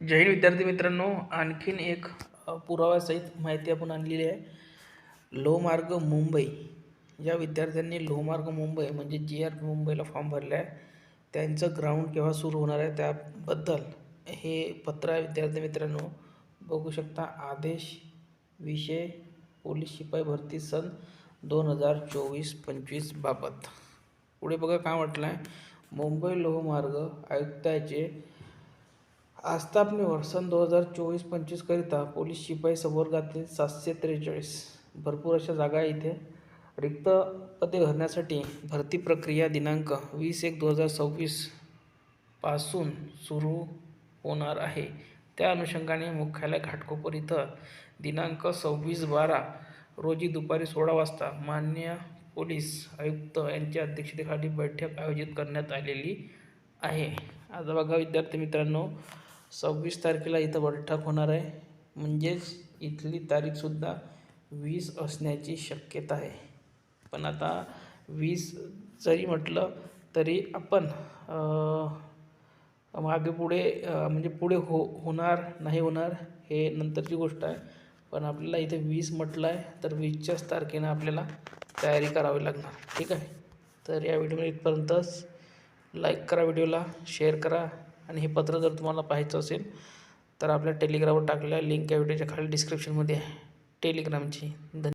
जैन विद्यार्थी मित्रांनो आणखीन एक पुराव्यासहित माहिती आपण आणलेली आहे. लोहमार्ग मुंबई. या विद्यार्थ्यांनी लोहमार्ग मुंबई म्हणजे जी आर पी मुंबईला फॉर्म भरला आहे. त्यांचं ग्राउंड केव्हा सुरू होणार आहे त्याबद्दल हे पत्र आहे विद्यार्थी मित्रांनो. बघू शकता आदेश विषय पोलीस शिपाई भरती सन दोन हजार चोवीस पंचवीस बाबत. पुढे बघा काय म्हटलं आहे मुंबई लोहमार्ग आयुक्ताचे आस्थापनेवर सन दोन हजार चोवीस पंचवीसकरिता पोलीस शिपाई संवर्गातील सातशे त्रेचाळीस. भरपूर अशा जागा इथे. रिक्त पदे भरण्यासाठी भरती प्रक्रिया दिनांक वीस एक दोन हजार सव्वीसपासून सुरू होणार आहे. त्या अनुषंगाने मुख्यालय घाटकोपर इथं दिनांक सव्वीस बारा रोजी दुपारी सोळा वाजता मान्य पोलीस आयुक्त यांच्या अध्यक्षतेखाली बैठक आयोजित करण्यात आलेली आहे. आज बघा विद्यार्थी मित्रांनो सव्वीस तारखेला इथं बैठक होणार आहे. म्हणजेच इथली तारीखसुद्धा वीस असण्याची शक्यता आहे. पण आता वीस जरी म्हटलं तरी आपण मागे पुढे म्हणजे पुढे हो होणार नाही होणार हे नंतरची गोष्ट आहे. पण आपल्याला इथे वीस म्हटलं आहे तर वीसच्याच तारखेनं आपल्याला तयारी करावी लागणार. ठीक आहे? तर या व्हिडिओमध्ये इथपर्यंतच लाईक करा व्हिडिओला शेअर करा. आणि हे पत्र जर तुम्हाला पाहायचं असेल तर आपल्या टेलिग्रामवर टाकलेल्या लिंक या व्हिडिओच्या खाली डिस्क्रिप्शनमध्ये आहे. टेलिग्रामची धन्यवाद.